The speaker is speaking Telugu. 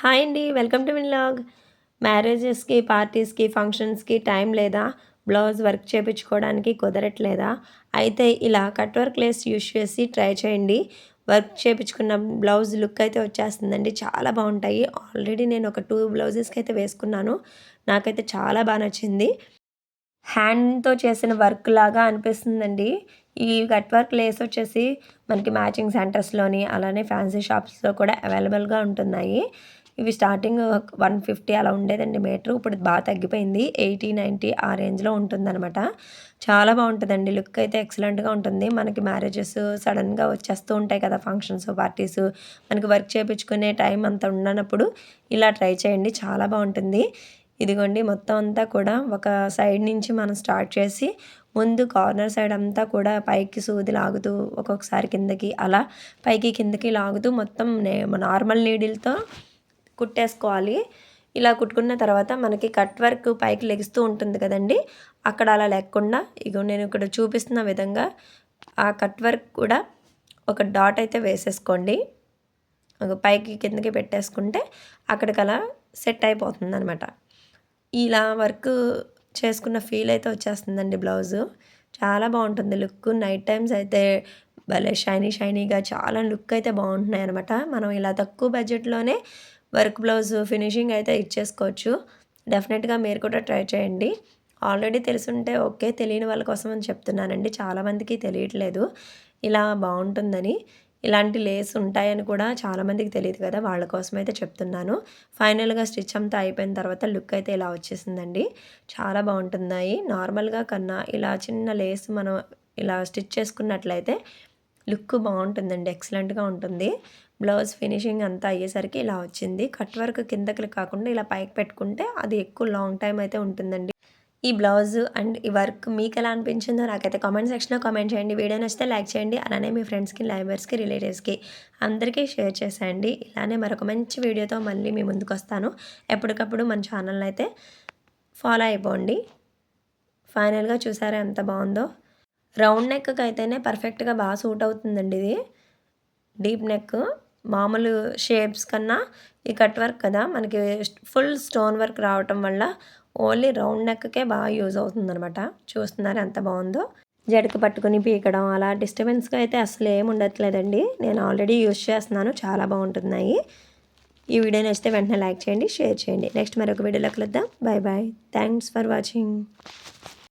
హాయ్ అండి వెల్కమ్ టు విన్లాగ్. మ్యారేజెస్కి పార్టీస్కి ఫంక్షన్స్కి టైం లేదా? బ్లౌజ్ వర్క్ చేయించుకోవడానికి కుదరట్లేదా? అయితే ఇలా కట్ వర్క్ లేస్ యూస్ చేసి ట్రై చేయండి. వర్క్ చేయించుకున్న బ్లౌజ్ లుక్ అయితే వచ్చేస్తుందండి. చాలా బాగుంటాయి. ఆల్రెడీ నేను ఒక టూ బ్లౌజెస్కి అయితే వేసుకున్నాను. నాకైతే చాలా బాగా నచ్చింది. హ్యాండ్తో చేసిన వర్క్ లాగా అనిపిస్తుందండి. ఈ కట్ వర్క్ లేస్ వచ్చేసి మనకి మ్యాచింగ్ సెంటర్స్లోని అలానే ఫ్యాన్సీ షాప్స్లో కూడా అవైలబుల్గా ఉంటున్నాయి. ఇవి స్టార్టింగ్ వన్ ఫిఫ్టీ అలా ఉండేదండి మీటర్ ఇప్పుడు బాగా తగ్గిపోయింది. ఎయిటీ నైంటీ ఆ రేంజ్లో ఉంటుందన్నమాట. చాలా బాగుంటుందండి. లుక్ అయితే ఎక్సలెంట్గా ఉంటుంది. మనకి మ్యారేజెస్ సడన్గా వచ్చేస్తూ ఉంటాయి కదా ఫంక్షన్స్ పార్టీస్ మనకి వర్క్ చేయించుకునే టైం అంత ఉండనప్పుడు ఇలా ట్రై చేయండి. చాలా బాగుంటుంది. ఇదిగోండి మొత్తం అంతా కూడా ఒక సైడ్ నుంచి మనం స్టార్ట్ చేసి ముందు కార్నర్ సైడ్ అంతా కూడా పైకి సూది లాగుతూ ఒక్కొక్కసారి కిందకి అలా పైకి కిందకి లాగుతూ మొత్తం నార్మల్ నీడిల్తో కుట్టేసుకోవాలి. ఇలా కుట్టుకున్న తర్వాత మనకి కట్ వర్క్ పైకి లెగుస్తూ ఉంటుంది కదండి. అక్కడ అలా లేకుండా ఇగో నేను ఇక్కడ చూపిస్తున్న విధంగా ఆ కట్ వర్క్ కూడా ఒక డాట్ అయితే వేసేసుకోండి. ఒక పైకి కిందకి పెట్టేసుకుంటే అక్కడికి అలా సెట్ అయిపోతుంది అనమాట ఇలా వర్క్ చేసుకున్న ఫీల్ అయితే వచ్చేస్తుందండి బ్లౌజు. చాలా బాగుంటుంది లుక్. నైట్ టైమ్స్ అయితే భలే షైనీ షైనీగా చాలా లుక్ అయితే బాగుంటున్నాయి అనమాట మనం ఇలా తక్కువ బడ్జెట్లోనే వర్క్ బ్లౌజ్ ఫినిషింగ్ అయితే ఇచ్చేసుకోవచ్చు. డెఫినెట్గా మీరు కూడా ట్రై చేయండి. ఆల్రెడీ తెలుసుంటే ఓకే తెలియని వాళ్ళ కోసం అని చెప్తున్నానండి. చాలామందికి తెలియట్లేదు. ఇలా బాగుంటుందని. ఇలాంటి లేస్ ఉంటాయని కూడా చాలామందికి తెలియదు కదా వాళ్ళ కోసం అయితే చెప్తున్నాను. ఫైనల్గా స్టిచ్ అంతా అయిపోయిన తర్వాత లుక్ అయితే ఇలా వచ్చేసిందండి. చాలా బాగుంటున్నాయి. నార్మల్గా కన్నా ఇలా చిన్న లేస్ మనం ఇలా స్టిచ్ చేసుకున్నట్లయితే లుక్ బాగుంటుందండి. ఎక్సలెంట్గా ఉంటుంది. బ్లౌజ్ ఫినిషింగ్ అంతా అయ్యేసరికి ఇలా వచ్చింది. కట్ వర్క్ కిందకి కాకుండా ఇలా పైకి పెట్టుకుంటే అది ఎక్కువ లాంగ్ టైం అయితే ఉంటుందండి. ఈ బ్లౌజ్ అండ్ ఈ వర్క్ మీకు ఎలా అనిపించిందో నాకైతే కామెంట్ సెక్షన్లో కామెంట్ చేయండి. వీడియో నచ్చితే లైక్ చేయండి. అలానే మీ ఫ్రెండ్స్కి లైబర్స్కి రిలేటివ్స్కి అందరికీ షేర్ చేసేయండి. ఇలానే మరొక మంచి వీడియోతో మళ్ళీ మీ ముందుకు వస్తాను. ఎప్పటికప్పుడు మన ఛానల్ అయితే ఫాలో అయిపోండి. ఫైనల్గా చూసారా ఎంత బాగుందో? రౌండ్ నెక్కి అయితేనే పర్ఫెక్ట్గా బాగా సూట్ అవుతుందండి ఇది. డీప్ నెక్ మామూలు షేప్స్ కన్నా ఈ కట్ వర్క్ కదా మనకి ఫుల్ స్టోన్ వర్క్ రావటం వల్ల ఓన్లీ రౌండ్ నెక్కే బాగా యూజ్ అవుతుందనమాట చూస్తున్నారు ఎంత బాగుందో? జడకు పట్టుకుని పీకడం అలా డిస్టర్బెన్స్గా అయితే అసలు ఏమి ఉండట్లేదండి. నేను ఆల్రెడీ యూజ్ చేస్తున్నాను చాలా బాగుంటున్నాయి. ఈ వీడియో నచ్చితే వెంటనే లైక్ చేయండి షేర్ చేయండి. నెక్స్ట్ మరొక వీడియోలో కలుద్దాం. Bye bye thanks for watching